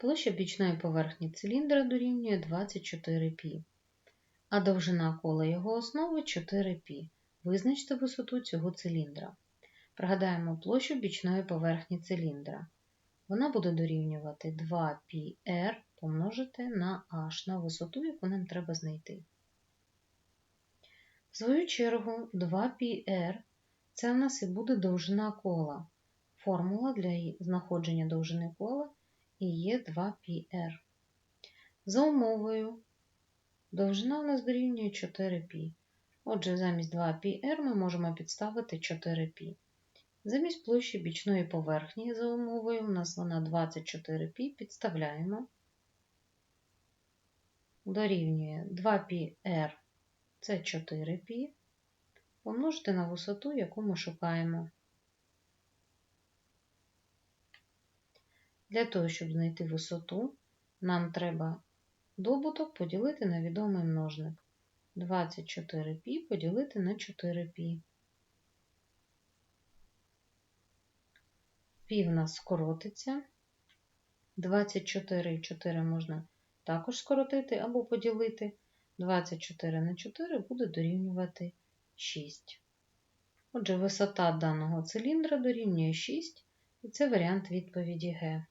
Площа бічної поверхні циліндра дорівнює 24π, а довжина кола його основи 4π. Визначте висоту цього циліндра. Пригадаємо площу бічної поверхні циліндра. Вона буде дорівнювати 2πr помножити на h на висоту, яку нам треба знайти. В свою чергу, 2πr це в нас і буде довжина кола. Формула для її знаходження довжини кола і є 2πr. За умовою, довжина у нас дорівнює 4π. Отже, замість 2πr ми можемо підставити 4π. Замість площі бічної поверхні за умовою, у нас вона 24π, підставляємо. Дорівнює 2πr це 4π, помножити на висоту, яку ми шукаємо. Для того, щоб знайти висоту, нам треба добуток поділити на відомий множник. 24π поділити на 4π. Пі в нас скоротиться. 24 і 4 можна також скоротити або поділити. 24 на 4 буде дорівнювати 6. Отже, висота даного циліндра дорівнює 6, і це варіант відповіді Г.